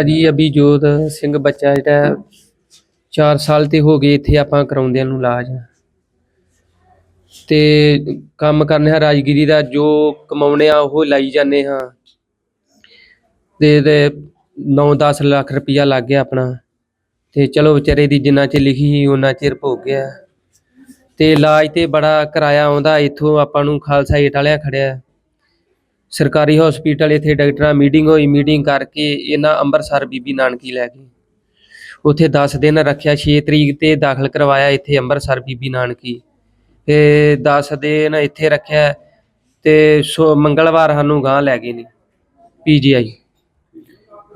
ਅਜੀ ਅਭਿਜੋਤ ਸਿੰਘ ਬੱਚਾ ਜਿਹੜਾ 4 ਸਾਲ ਤੇ ਹੋ ਗਏ ਇੱਥੇ ਆਪਾਂ ਕਰਾਉਂਦੇ ਨੂੰ ਇਲਾਜ। ਤੇ ਕੰਮ ਕਰਨੇ ਆ ਰਾਜਗੀਰੀ ਦਾ, ਜੋ ਕਮਾਉਣੇ ਆ ਉਹ ਲਾਈ ਜਾਂਦੇ ਹਾਂ। ਤੇ ਤੇ 9-10 ਲੱਖ ਰੁਪਈਆ ਲੱਗ ਗਿਆ ਆਪਣਾ। ਤੇ ਚਲੋ ਵਿਚਾਰੇ ਦੀ ਜਿੰਨਾ ਚਿਰ ਲਿਖੀ ਸੀ ਉਹਨਾਂ ਚਿਰ ਭੋਗ ਗਿਆ। ਤੇ ਇਲਾਜ ਤੇ ਬੜਾ ਕਿਰਾਇਆ ਆਉਂਦਾ, ਇੱਥੋਂ ਆਪਾਂ ਨੂੰ ਖਾਲਸਾ ਏਟ ਵਾਲਿਆਂ ਖੜਿਆ। ਸਰਕਾਰੀ ਹਸਪੀਟਲ ਇੱਥੇ ਡਾਕਟਰਾਂ ਮੀਟਿੰਗ ਹੋਈ ਮੀਟਿੰਗ ਕਰਕੇ ਇਹਨਾਂ ਅੰਮ੍ਰਿਤਸਰ ਬੀਬੀ ਨਾਨਕੀ ਲੈ ਗਏ। ਉੱਥੇ 10 ਦਿਨ ਰੱਖਿਆ 6 ਤਰੀਕ ਤੇ ਦਾਖਲ ਕਰਵਾਇਆ ਇੱਥੇ ਅੰਮ੍ਰਿਤਸਰ ਬੀਬੀ ਨਾਨਕੀ। ਤੇ 10 ਦਿਨ ਇੱਥੇ ਰੱਖਿਆ ਤੇ ਸੋ ਮੰਗਲਵਾਰ ਸਾਨੂੰ ਗਾਂ ਲੈ ਗਏ ਨੇ ਪੀਜੀਆਈ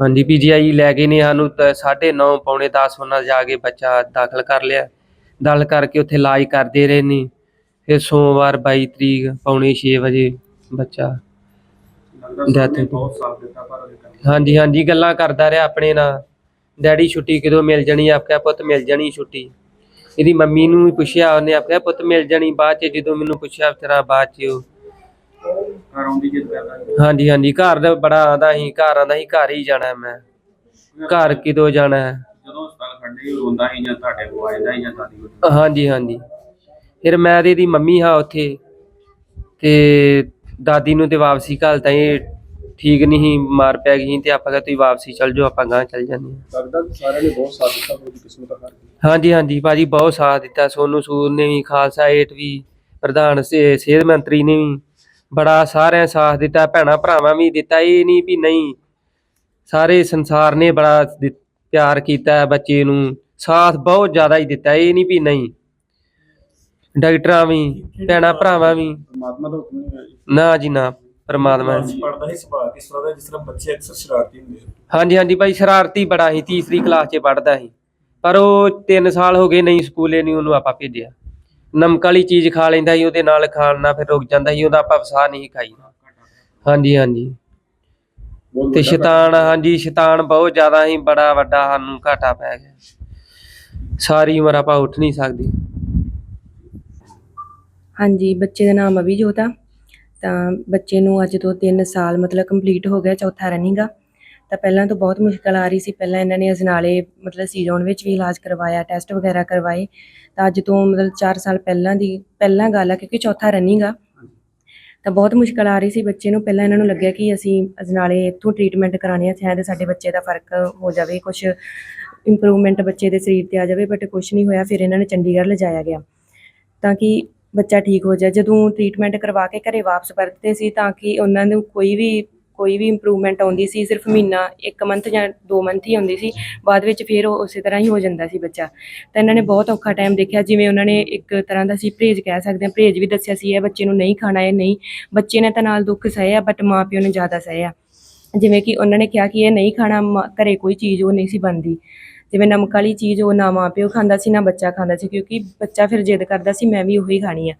ਹਾਂਜੀ ਪੀਜੀਆਈ ਲੈ ਗਏ ਨੇ ਸਾਨੂੰ ਤਾਂ 9:30 ਪੌਣੇ 10 ਉਹਨਾਂ ਜਾ ਕੇ ਬੱਚਾ ਦਾਖਲ ਕਰ ਲਿਆ। ਦਾਖਲ ਕਰਕੇ ਉੱਥੇ ਇਲਾਜ ਕਰਦੇ ਰਹੇ ਨੇ। ਫਿਰ ਸੋਮਵਾਰ 22 ਤਰੀਕ ਪੌਣੇ 6 ਵਜੇ ਬੱਚਾ Death ਬਹੁਤ ਸਾਥ ਦਿੱਤਾ ਪਰ ਉਹਦੇ ਕੰਮ ਹਾਂਜੀ ਹਾਂਜੀ ਗੱਲਾਂ ਕਰਦਾ ਰਿਹਾ ਆਪਣੇ ਨਾਲ। ਡੈਡੀ ਛੁੱਟੀ ਕਦੋਂ ਮਿਲ ਜਾਣੀ ਆਖਿਆ ਪੁੱਤ ਮਿਲ ਜਾਣੀ ਛੁੱਟੀ? ਇਹਦੀ ਮੰਮੀ ਨੂੰ ਵੀ ਪੁੱਛਿਆ ਉਹਨੇ ਆਖਿਆ ਪੁੱਤ ਮਿਲ ਜਾਣੀ ਬਾਅਦ ਚ ਜਦੋਂ ਮੈਨੂੰ ਪੁੱਛਿਆ ਤੇਰਾ ਬਾਅਦ ਚ। ਉਹ ਘਰ ਆਉਂਦੀ ਜਿੱਦ ਕਰਦਾ ਹਾਂਜੀ ਹਾਂਜੀ ਘਰ ਦਾ ਬੜਾ ਆਂਦਾ ਸੀ ਘਰ ਆਂਦਾ ਸੀ ਘਰ ਹੀ ਜਾਣਾ ਮੈਂ। ਘਰ ਕਿਦੋਂ ਜਾਣਾ ਹੈ? ਜਦੋਂ ਹਸਪਤਾਲ ਖੜਦੇ ਉਹ ਰੋਂਦਾ ਸੀ ਜਾਂ ਤੁਹਾਡੇ ਕੋਲ ਆ ਜਾਂਦਾ ਸੀ ਜਾਂ ਦਾਦੀ ਕੋਲ। ਹਾਂਜੀ ਹਾਂਜੀ। ਫਿਰ ਮੈਂ ਤੇ ਇਹਦੀ ਮੰਮੀ ਹਾਂ ਉੱਥੇ। ਤੇ ਦਾਦੀ ਨੂੰ ਤੇ ਵਾਪਸੀ ਘੱਲਤਾ ਇਹ ਠੀਕ ਨਹੀਂ ਸੀ ਮਾਰ ਪੈ ਗਈ ਸੀ ਤੇ ਆਪਾਂ ਕਿਹਾ ਤੁਸੀਂ ਵਾਪਸੀ ਚੱਲ ਜਾਓ ਆਪਾਂ ਗਾਂ ਚੱਲ ਜਾਂਦੇ ਹਾਂ। ਲੱਗਦਾ ਕਿ ਸਾਰਿਆਂ ਨੇ ਬਹੁਤ ਸਾਥ ਦਿੱਤਾ ਉਹਦੀ ਕਿਸਮਤ ਹਾਰ ਗਈ ਹਾਂਜੀ ਹਾਂਜੀ ਭਾਜੀ ਬਹੁਤ ਸਾਥ ਦਿੱਤਾ ਸੋਨੂ ਸੂਦ ਨੇ ਵੀ ਖਾਲਸਾ ਏਟ ਵੀ ਪ੍ਰਧਾਨ ਸੇ- ਸਿਹਤ ਮੰਤਰੀ ਨੇ ਵੀ ਬੜਾ ਸਾਰਿਆਂ ਸਾਥ ਦਿੱਤਾ ਭੈਣਾ ਭਰਾਵਾਂ ਵੀ ਦਿੱਤਾ ਇਹ ਨਹੀਂ ਵੀ ਨਹੀਂ ਸਾਰੇ ਸੰਸਾਰ ਨੇ ਬੜਾ ਦਿ- ਪਿਆਰ ਕੀਤਾ ਬੱਚੇ ਨੂੰ ਸਾਥ ਬਹੁਤ ਜ਼ਿਆਦਾ ਹੀ ਦਿੱਤਾ ਇਹ ਨਹੀਂ ਵੀ ਨਹੀਂ। ਡਾਕਟਰਾਂ ਵੀ ਭੈਣਾ ਭਰਾਵਾਂ ਵੀ। ਪਰਮਾਤਮਾ ਦਾ ਹੁਕਮ ਨਹੀਂ ਹੈ ਜੀ। ਨਾ ਜੀ ਨਾ ਪਰਮਾਤਮਾ ਜੀ। ਪੜਦਾ ਹੀ ਸੁਭਾਅ ਕਿਸ ਤਰ੍ਹਾਂ ਦਾ ਜਿਸ ਤਰ੍ਹਾਂ ਬੱਚੇ ਅਕਸਰ ਸ਼ਰਾਰਤੀ ਹੁੰਦੇ ਆ। ਹਾਂਜੀ ਹਾਂਜੀ ਭਾਈ ਸ਼ਰਾਰਤੀ ਬੜਾ ਸੀ ਤੀਸਰੀ ਕਲਾਸ 'ਚ ਪੜਦਾ ਸੀ। ਪਰ ਉਹ 3 ਸਾਲ ਹੋ ਗਏ ਨਹੀਂ ਸਕੂਲੇ ਨਹੀਂ ਉਹਨੂੰ ਆਪਾਂ ਭੇਜਿਆ। ਨਮਕ ਵਾਲੀ ਚੀਜ਼ ਖਾ ਲੈਂਦਾ ਸੀ ਉਹਦੇ ਨਾਲ ਖਾਣ ਨਾਲ ਫਿਰ ਰੁਕ ਜਾਂਦਾ ਸੀ ਉਹਦਾ ਆਪਾਂ ਵਸਾ ਨਹੀਂ ਖਾਈ। ਹਾਂਜੀ ਹਾਂਜੀ। ਬਹੁਤ ਤੇ ਵੱਡਾ ਸ਼ੈਤਾਨ ਹਾਂਜੀ ਸ਼ੈਤਾਨ ਬਹੁਤ ਜ਼ਿਆਦਾ ਸੀ ਬੜਾ ਵੱਡਾ ਸਾਨੂੰ ਘਾਟਾ ਪੈ ਗਿਆ। ਸਾਰੀ ਉਮਰ ਆਪਾਂ ਉੱਠ ਨਹੀਂ ਸਕਦੇ। ਹਾਂਜੀ, ਬੱਚੇ ਦਾ ਨਾਮ ਅਭਿਜੋਤ ਆ ਤਾਂ ਬੱਚੇ ਨੂੰ ਅੱਜ ਤੋਂ 3 ਸਾਲ ਮਤਲਬ ਕੰਪਲੀਟ ਹੋ ਗਿਆ ਚੌਥਾ ਰਨਿੰਗ ਆ। ਤਾਂ ਪਹਿਲਾਂ ਤੋਂ ਬਹੁਤ ਮੁਸ਼ਕਲ ਆ ਰਹੀ ਸੀ। ਪਹਿਲਾਂ ਇਹਨਾਂ ਨੇ ਅਜਨਾਲੇ ਮਤਲਬ ਸੀਜ਼ਨ ਵਿੱਚ ਵੀ ਇਲਾਜ ਕਰਵਾਇਆ ਟੈਸਟ ਵਗੈਰਾ ਕਰਵਾਏ। ਤਾਂ ਅੱਜ ਤੋਂ ਮਤਲਬ 4 ਸਾਲ ਪਹਿਲਾਂ ਦੀ, ਪਹਿਲਾਂ ਗੱਲ ਆ ਕਿਉਂਕਿ ਚੌਥਾ ਰਨਿੰਗ ਆ। ਤਾਂ ਬਹੁਤ ਮੁਸ਼ਕਲ ਆ ਰਹੀ ਸੀ ਬੱਚੇ ਨੂੰ। ਪਹਿਲਾਂ ਇਹਨਾਂ ਨੂੰ ਲੱਗਿਆ ਕਿ ਅਸੀਂ ਅਜਨਾਲੇ ਇੱਥੋਂ ਟ੍ਰੀਟਮੈਂਟ ਕਰਾਉਣੀ ਆ, ਸ਼ਾਇਦ ਸਾਡੇ ਬੱਚੇ ਦਾ ਫ਼ਰਕ ਹੋ ਜਾਵੇ ਕੁਝ ਇੰਪਰੂਵਮੈਂਟ ਬੱਚੇ ਦੇ ਸਰੀਰ ਤੇ ਆ ਜਾਵੇ ਬਟ ਕੁਝ ਨਹੀਂ ਹੋਇਆ। ਫਿਰ ਇਹਨਾਂ ਨੇ ਚੰਡੀਗੜ੍ਹ ਲਿਜਾਇਆ ਗਿਆ। ਤਾਂ ਕਿ ਬੱਚਾ ਠੀਕ ਹੋ ਜਾਏ, ਜਦੋਂ ਟ੍ਰੀਟਮੈਂਟ ਕਰਵਾ ਕੇ ਘਰੇ ਵਾਪਸ ਪਰਤਦੇ ਸੀ ਤਾਂ ਕਿ ਉਹਨਾਂ ਨੂੰ ਕੋਈ ਵੀ ਕੋਈ ਵੀ ਇੰਪਰੂਵਮੈਂਟ ਆਉਂਦੀ ਸੀ, ਸਿਰਫ ਮਹੀਨਾ 1 ਮੰਥ ਜਾਂ 2 ਮੰਥ ਹੀ ਆਉਂਦੀ ਸੀ, ਬਾਅਦ ਵਿੱਚ ਫਿਰ ਉਹ ਉਸੇ ਤਰ੍ਹਾਂ ਹੀ ਹੋ ਜਾਂਦਾ ਸੀ ਬੱਚਾ। ਤਾਂ ਇਹਨਾਂ ਨੇ ਬਹੁਤ ਔਖਾ ਟਾਈਮ ਦੇਖਿਆ, ਜਿਵੇਂ ਉਹਨਾਂ ਨੇ ਇੱਕ ਤਰ੍ਹਾਂ ਦਾ ਸੀ ਪਰਹੇਜ਼ ਕਹਿ ਸਕਦੇ ਹਾਂ, ਪਰਹੇਜ਼ ਵੀ ਦੱਸਿਆ ਸੀ, ਇਹ ਬੱਚੇ ਨੂੰ ਨਹੀਂ ਖਾਣਾ, ਇਹ ਨਹੀਂ, ਬੱਚੇ ਨੇ ਤਾਂ ਨਾਲ ਦੁੱਖ ਸਹਿ ਆ ਬਟ ਮਾਪਿਓ ਨੇ ਜ਼ਿਆਦਾ ਸਹਿ ਆ ਜਿਵੇਂ ਕਿ ਉਹਨਾਂ ਨੇ ਕਿਹਾ ਕਿ ਇਹ ਨਹੀਂ ਖਾਣਾ, ਮ- ਘਰੇ ਕੋਈ ਚੀਜ਼ ਉਹ ਨਹੀਂ ਸੀ ਬਣਦੀ। ਜਿਵੇਂ ਨਮਕ ਵਾਲੀ ਚੀਜ਼ ਉਹ ਨਾ ਮਾਂ ਪਿਓ ਖਾਂਦਾ ਸੀ ਨਾ ਬੱਚਾ ਖਾਂਦਾ ਸੀ ਕਿਉਂਕਿ ਬੱਚਾ ਫਿਰ ਜਿੱਦ ਕਰਦਾ ਸੀ ਮੈਂ ਵੀ ਉਹੀ ਖਾਣੀ ਆ।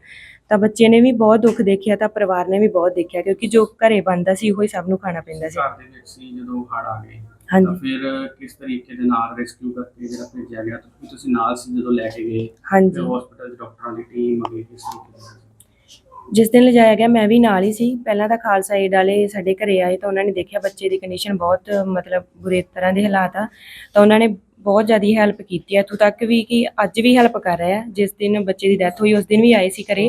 ਤਾਂ ਬੱਚੇ ਨੇ ਵੀ ਬਹੁਤ ਦੁੱਖ ਦੇਖਿਆ ਤਾਂ ਪਰਿਵਾਰ ਨੇ ਵੀ ਬਹੁਤ ਦੇਖਿਆ ਕਿਉਂਕਿ ਜੋ ਘਰੇ ਬਣਦਾ ਸੀ ਉਹੀ ਸਭ ਨੂੰ ਖਾਣਾ ਪੈਂਦਾ ਸੀ। ਘਰ ਦੇ ਵਿੱਚ ਸੀ ਜਦੋਂ ਹੜ ਆ ਗਏ ਤਾਂ ਹਾਂਜੀ। ਫਿਰ ਕਿਸ ਤਰੀਕੇ ਦੇ ਨਾਲ ਰੈਸਕਿਊ ਕਰਕੇ ਜਿਹੜਾ ਭੇਜਿਆ ਗਿਆ ਤੁਸੀਂ ਤੁਸੀਂ ਨਾਲ ਸੀ ਜਦੋਂ ਲੈ ਕੇ ਗਏ? ਹਾਂਜੀ। ਹਸਪੀਟਲ ਦੇ ਡਾਕਟਰਾਂ ਦੀ ਟੀਮ ਅਗੇ ਕਿਸ ਤਰੀਕੇ ਨਾਲ? ਜਿਸ ਦਿਨ ਲਿਜਾਇਆ ਗਿਆ ਮੈਂ ਵੀ ਨਾਲ ਹੀ ਸੀ। ਪਹਿਲਾਂ ਤਾਂ ਖਾਲਸਾ ਏਡ ਵਾਲੇ ਸਾਡੇ ਘਰੇ ਆਏ ਤਾਂ ਉਹਨਾਂ ਨੇ ਦੇਖਿਆ ਬੱਚੇ ਦੀ ਕੰਡੀਸ਼ਨ ਬਹੁਤ ਮਤਲਬ ਬੁਰੇ ਤਰ੍ਹਾਂ ਦੇ ਹਾਲਾਤ ਆ। ਤਾਂ ਉਹਨਾਂ ਨੇ ਬਹੁਤ ਜ਼ਿਆਦਾ ਹੈਲਪ ਕੀਤੀ ਹੈ। ਇੱਥੋਂ ਤੱਕ ਵੀ ਕਿ ਅੱਜ ਵੀ ਹੈਲਪ ਕਰ ਰਿਹਾ ਜਿਸ ਦਿਨ ਬੱਚੇ ਦੀ ਡੈਥ ਹੋਈ, ਉਸ ਦਿਨ ਵੀ ਆਏ ਸੀ ਘਰੇ।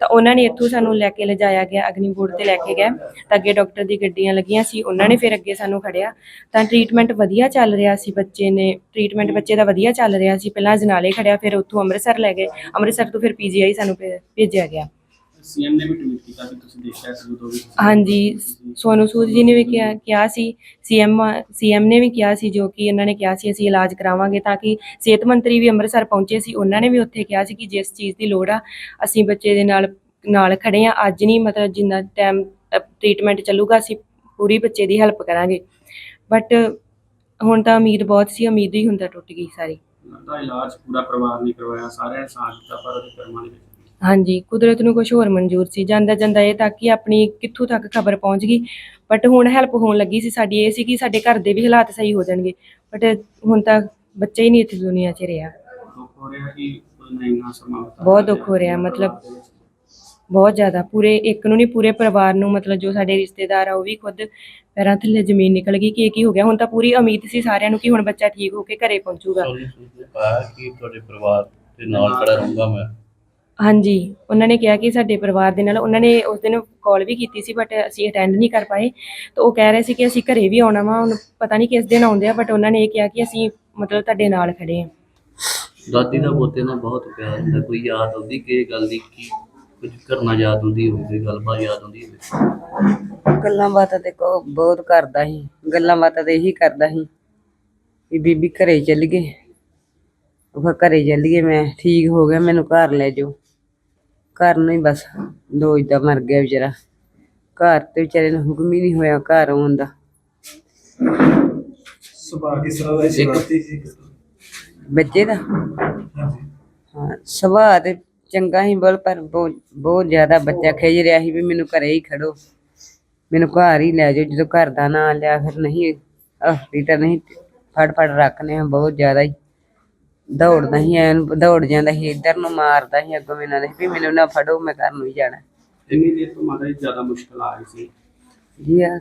ਤਾਂ ਉਹਨਾਂ ਨੇ ਇੱਥੋਂ ਸਾਨੂੰ ਲੈ ਕੇ ਲਿਜਾਇਆ ਗਿਆ, ਅਗਨੀ ਬੋਰਡ ਤੇ ਲੈ ਕੇ ਗਏ। ਤਾਂ ਅੱਗੇ ਡਾਕਟਰ ਦੀ ਗੱਡੀਆਂ ਲੱਗੀਆਂ ਸੀ, ਉਹਨਾਂ ਨੇ ਫਿਰ ਅੱਗੇ ਸਾਨੂੰ ਖੜਿਆ। ਤਾਂ ਟ੍ਰੀਟਮੈਂਟ ਵਧੀਆ ਚੱਲ ਰਿਹਾ ਸੀ ਬੱਚੇ ਨੇ। ਟ੍ਰੀਟਮੈਂਟ ਬੱਚੇ ਦਾ ਵਧੀਆ ਚੱਲ ਰਿਹਾ ਸੀ। ਪਹਿਲਾਂ ਜਨਾਲੇ ਖੜਿਆ, ਫਿਰ ਉੱਥੋਂ ਅੰਮ੍ਰਿਤਸਰ ਲੈ ਗਏ। ਅੰਮ੍ਰਿਤਸਰ ਤੋਂ ਫਿਰ ਪੀਜੀਆਈ ਸਾਨੂੰ ਭੇਜਿਆ ਗਿਆ। ਸੀਐਮ ਨੇ ਵੀ ਟਵੀਟ ਕੀਤਾ ਕਿ ਤੁਸੀਂ ਦੇਖਿਆ ਸੀ ਜਦੋਂ ਵੀ ਹਾਂਜੀ ਸੋਨੂ ਸੂਦ ਜੀ ਨੇ ਵੀ ਕਿਹਾ ਕਿਹਾ ਸੀ ਸੀਐਮ ਸੀਐਮ ਨੇ ਵੀ ਕਿਹਾ ਸੀ ਜੋ ਕਿ ਉਹਨਾਂ ਨੇ ਕਿਹਾ ਸੀ ਅਸੀਂ ਇਲਾਜ ਕਰਾਵਾਂਗੇ ਤਾਂ ਕਿ ਸਿਹਤ ਮੰਤਰੀ ਵੀ ਅੰਮ੍ਰਿਤਸਰ ਪਹੁੰਚੇ ਸੀ ਉਹਨਾਂ ਨੇ ਵੀ ਉੱਥੇ ਕਿਹਾ ਸੀ ਕਿ ਜਿਸ ਚੀਜ਼ ਦੀ ਲੋੜ ਆ ਅਸੀਂ ਬੱਚੇ ਦੇ ਨਾਲ ਨਾਲ ਖੜੇ ਆ ਅੱਜ ਨਹੀਂ ਮਤਲਬ ਜਿੰਨਾ ਟਾਈਮ ਟ੍ਰੀਟਮੈਂਟ ਚੱਲੂਗਾ ਅਸੀਂ ਪੂਰੀ ਬੱਚੇ ਦੀ ਹੈਲਪ ਕਰਾਂਗੇ। ਬਟ ਹੁਣ ਤਾਂ ਉਮੀਦ ਬਹੁਤ ਸੀ ਉਮੀਦ ਹੀ ਹੁੰਦਾ ਟੁੱਟ ਗਈ ਸਾਰੀ। ਦਾ ਇਲਾਜ ਪੂਰਾ ਪਰਿਵਾਰ ਨੇ ਕਰਵਾਇਆ ਸਾਰਿਆਂ ਨੇ ਸਾਥ ਦਿੱਤਾ ਪਰ ਉਹਦੇ ਕਰਮਾਂ ਦੇ ਵਿੱਚ ਹਾਂਜੀ ਕੁਦਰਤ ਨੂੰ ਕੁਝ ਹੋਰ ਮਨਜ਼ੂਰ ਸੀ। ਜਾਂਦਾ ਜਾਂਦਾ ਇਹ ਤੱਕ ਕਿ ਆਪਣੀ ਕਿੱਥੋਂ ਤੱਕ ਖਬਰ ਪਹੁੰਚ ਗਈ। ਬਟ ਹੁਣ ਹੈਲਪ ਹੋਣ ਲੱਗੀ ਸੀ ਸਾਡੀ ਇਹ ਸੀ ਕਿ ਸਾਡੇ ਘਰ ਦੇ ਵੀ ਹਾਲਾਤ ਸਹੀ ਹੋ ਜਾਣਗੇ। ਬਟ ਹੁਣ ਤਾਂ ਬੱਚਾ ਹੀ ਨਹੀਂ ਇੱਥੇ ਦੁਨੀਆ 'ਚ ਰਿਹਾ। ਦੁੱਖ ਹੋ ਰਿਹਾ ਕਿ ਉਹਨੇ ਇੰਨਾ ਸਮਾਂ ਬਿਤਾਇਆ ਬਹੁਤ ਦੁੱਖ ਹੋ ਰਿਹਾ, ਮਤਲਬ-। ਬਹੁਤ ਜ਼ਿਆਦਾ। ਪੂਰੇ ਇੱਕ ਨੂੰ ਨਹੀਂ ਪੂਰੇ ਪਰਿਵਾਰ ਨੂੰ ਮਤਲਬ ਜੋ ਸਾਡੇ ਰਿਸ਼ਤੇਦਾਰ ਆ ਉਹ ਵੀ ਖੁਦ ਪੈਰਾਂ ਥੱਲੇ ਜ਼ਮੀਨ ਨਿਕਲ ਗਈ ਕਿ ਇਹ ਕੀ ਹੋ ਗਿਆ। ਹੁਣ ਤਾਂ ਪੂਰੀ ਉਮੀਦ ਸੀ ਸਾਰਿਆਂ ਨੂੰ ਕਿ ਹੁਣ ਬੱਚਾ ਠੀਕ ਹੋ ਕੇ ਘਰੇ ਪਹੁੰਚੂਗਾ। ਕਿ ਤੁਹਾਡੇ ਪਰਿਵਾਰ ਦੇ ਨਾਲ ਖੜਾ ਰਹੂੰਗਾ ਮੈਂ। ਹਾਂਜੀ ਉਹਨਾਂ ਨੇ ਕਿਹਾ ਕਿ ਸਾਡੇ ਪਰਿਵਾਰ ਦੇ ਨਾਲ ਉਹਨਾਂ ਨੇ ਉਸ ਦਿਨ ਕਾਲ ਵੀ ਕੀਤੀ ਸੀ ਬਟ ਅਸੀਂ ਅਟੈਂਡ ਨਹੀਂ ਕਰ ਪਾਏ। ਤਾਂ ਉਹ ਕਹਿ ਰਹੇ ਸੀ ਕਿ ਅਸੀਂ ਘਰੇ ਵੀ ਆਉਣਾ ਵਾ ਹੁਣ ਪਤਾ ਨਹੀਂ ਕਿਸ ਦਿਨ ਆਉਂਦੇ ਆ ਬਟ ਉਹਨਾਂ ਨੇ ਇਹ ਕਿਹਾ ਕਿ ਅਸੀਂ ਮਤਲਬ ਤੁਹਾਡੇ ਨਾਲ ਖੜੇ ਹਾਂ ਦਾਦੀ ਦਾ ਪੋਤੇ ਨਾਲ ਬਹੁਤ ਪਿਆਰ ਹੁੰਦਾ ਕੋਈ ਯਾਦ ਆਉਂਦੀ ਕਿ ਇਹ ਗੱਲ ਦੀ ਕੀ ਕੁਝ ਕਰਨਾ ਯਾਦ ਹੁੰਦੀ ਹੋਵੇ ਕੋਈ ਗੱਲਬਾਤ ਯਾਦ ਹੁੰਦੀ ਹੋਵੇ। ਗੱਲਾਂ ਬਾਤਾਂ ਤੇ ਕੋ ਬਹੁਤ ਕਰਦਾ ਸੀ ਗੱਲਾਂ ਬਾਤਾਂ ਤੇ ਇਹੀ ਕਰਦਾ ਸੀ ਵੀ ਬੀਬੀ ਘਰੇ ਚੱਲ ਗਏ ਉਹ ਘਰੇ ਚੱਲ ਗਏ ਮੈਂ ਠੀਕ ਹੋ ਗਿਆ ਮੈਨੂੰ ਘਰ ਲੈ ਜਾਓ। ਘਰ ਨੂੰ ਹੀ ਬਸ ਦੋਜ ਦਾ ਮਰ ਗਿਆ ਵਿਚਾਰਾ। ਘਰ ਤੇ ਵਿਚਾਰੇ ਨੂੰ ਹੁਕਮ ਹੀ ਨਹੀਂ ਹੋਇਆ ਘਰ ਆਉਣ ਦਾ। ਸੁਭਾਅ ਕਿਸ ਤਰ੍ਹਾਂ ਦਾ ਸੀ? ਸ਼ਰਾਰਤੀ ਸੀ ਬੱਚੇ ਦਾ? ਹਾਂਜੀ। ਹਾਂ ਸੁਭਾਅ ਤੇ ਚੰਗਾ ਹੀ ਬੋਲ ਪਰ ਬਹੁਤ ਬਹੁਤ ਜ਼ਿਆਦਾ ਬੱਚਾ ਖਿਜ ਰਿਹਾ ਸੀ ਵੀ ਮੈਨੂੰ ਘਰੇ ਹੀ ਖੜੋ। ਮੈਨੂੰ ਘਰ ਹੀ ਲੈ ਜਾਓ ਜਦੋਂ ਘਰ ਦਾ ਨਾਂ ਲਿਆ ਫਿਰ ਨਹੀਂ ਤਾਂ ਨਹੀਂ ਫੜ ਫੜ ਰੱਖਨੇ ਆ ਬਹੁਤ ਜ਼ਿਆਦਾ ਹੀ। ਦੌੜਦਾ ਸੀ ਐਨ ਦੌੜ ਜਾਂਦਾ ਸੀ ਇੱਧਰ ਨੂੰ ਮਾਰਦਾ ਸੀ ਅੱਗੋਂ ਮੈਨੂੰ ਦੇ ਵੀ ਮੈਨੂੰ ਨਾ ਫੜੋ ਮੈਂ ਘਰ ਨੂੰ ਹੀ ਜਾਣਾ। ਇੰਨੀ ਦੇਰ ਤੋਂ ਮਾਤਾ ਜੀ ਜ਼ਿਆਦਾ ਮੁਸ਼ਕਲ ਆ ਰਹੀ ਸੀ। ਜੀ ਆ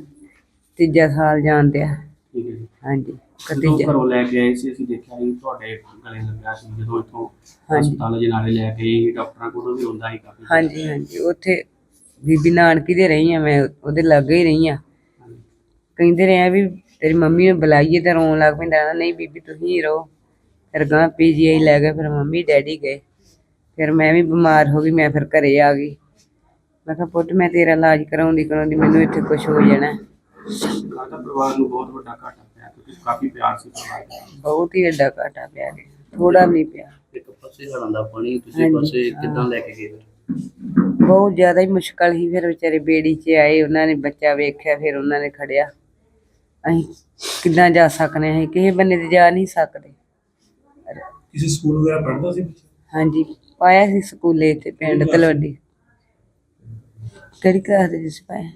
ਤੀਜਾ ਸਾਲ ਜਾਂਦੇ ਆ ਠੀਕ ਹੈ ਜੀ। ਹਾਂਜੀ ਜਦੋਂ ਕਤੀਜਾ ਘਰੋਂ ਲੈ ਕੇ ਆਏ ਸੀ ਅਸੀਂ ਦੇਖਿਆ ਸੀ ਤੁਹਾਡੇ ਗਲੇ ਲੱਗਿਆ ਸੀ ਜਦੋਂ ਇੱਥੋਂ ਹਾਂਜੀ। ਹਸਪਤਾਲ ਜਨਾਲੇ ਲੈ ਕੇ ਆਏ ਡਾਕਟਰਾਂ ਕੋਲੋਂ ਵੀ ਹੁੰਦਾ ਸੀ ਕਾਫੀ। ਹਾਂਜੀ ਹਾਂਜੀ ਉੱਥੇ ਬੀਬੀ ਨਾਨਕੀ ਦੇ ਰਹੀ ਆ ਮੈਂ ਉਹਦੇ ਲਾਗੇ ਹੀ ਰਹੀ ਆ ਹਾਂਜੀ। ਕਹਿੰਦੇ ਰਹੇ ਆ ਵੀ ਤੇਰੀ ਮੰਮੀ ਨੂੰ ਬੁਲਾਈਏ ਤੇ ਰੋਣ ਲੱਗ ਪੈਂਦਾ ਕਹਿੰਦਾ, ਨਹੀਂ ਬੀਬੀ ਤੁਸੀਂ ਹੀ ਰਹੋ। ਫਿਰ ਗਾਂ ਪੀਜੀਆਈ ਲੈ ਗਏ ਫਿਰ ਮੰਮੀ ਡੈਡੀ ਗਏ। ਫਿਰ ਮੈਂ ਵੀ ਬਿਮਾਰ ਹੋ ਗਈ ਮੈਂ ਫਿਰ ਘਰੇ ਆ ਗਈ। ਮੈਂ ਕਿਹਾ ਪੁੱਤ ਮੈਂ ਤੇਰਾ ਇਲਾਜ ਕਰਾਉਂਦੀ ਕਰਾਉਂਦੀ ਮੈਨੂੰ ਇੱਥੇ ਕੁਝ ਹੋ ਜਾਣਾ ਮਾਤਾ ਪਰਿਵਾਰ ਨੂੰ ਬਹੁਤ ਵੱਡਾ ਘਾਟਾ ਪਿਆ ਕਿਉਂਕਿ ਕਾਫੀ ਪਿਆਰ ਸੀ ਪਰਿਵਾਰ ਦਾ। ਬਹੁਤ ਹੀ ਵੱਡਾ ਘਾਟਾ ਪਿਆ ਗਿਆ ਥੋੜਾ ਵੀ ਨਹੀਂ ਪਿਆ। ਇੱਕ ਪਾਸੇ ਹੜਾਂ ਦਾ ਪਾਣੀ ਦੂਜੇ ਹਾਂਜੀ, ਪਾਸੇ ਕਿੱਦਾਂ ਲੈ ਕੇ ਗਏ ਫਿਰ? ਬਹੁਤ ਜ਼ਿਆਦਾ ਹੀ ਮੁਸ਼ਕਲ ਸੀ ਫਿਰ ਵਿਚਾਰੇ ਬੇੜੀ 'ਚ ਆਏ ਉਹਨਾਂ ਨੇ ਬੱਚਾ ਵੇਖਿਆ ਫਿਰ ਉਹਨਾਂ ਨੇ ਖੜਿਆ। ਅਸੀਂ ਕਿੱਦਾਂ ਜਾ ਸਕਨੇ ਅਸੀਂ ਕਿਸੇ ਬੰਨੇ ਤੇ ਜਾ ਨਹੀਂ ਸਕਦੇ। ਕਿਸੇ ਸਕੂਲ ਵਗੈਰਾ ਪੜ੍ਹਦਾ ਸੀ ਬੱਚਾ? ਹਾਂਜੀ ਪਾਇਆ ਸੀ ਸਕੂਲੇ ਤੇ ਪਿੰਡ ਤਲਵੰਡੀ ਕਿਹੜੀ ਕਲਾਸ ਦੇ ਵਿੱਚ ਪਾਇਆ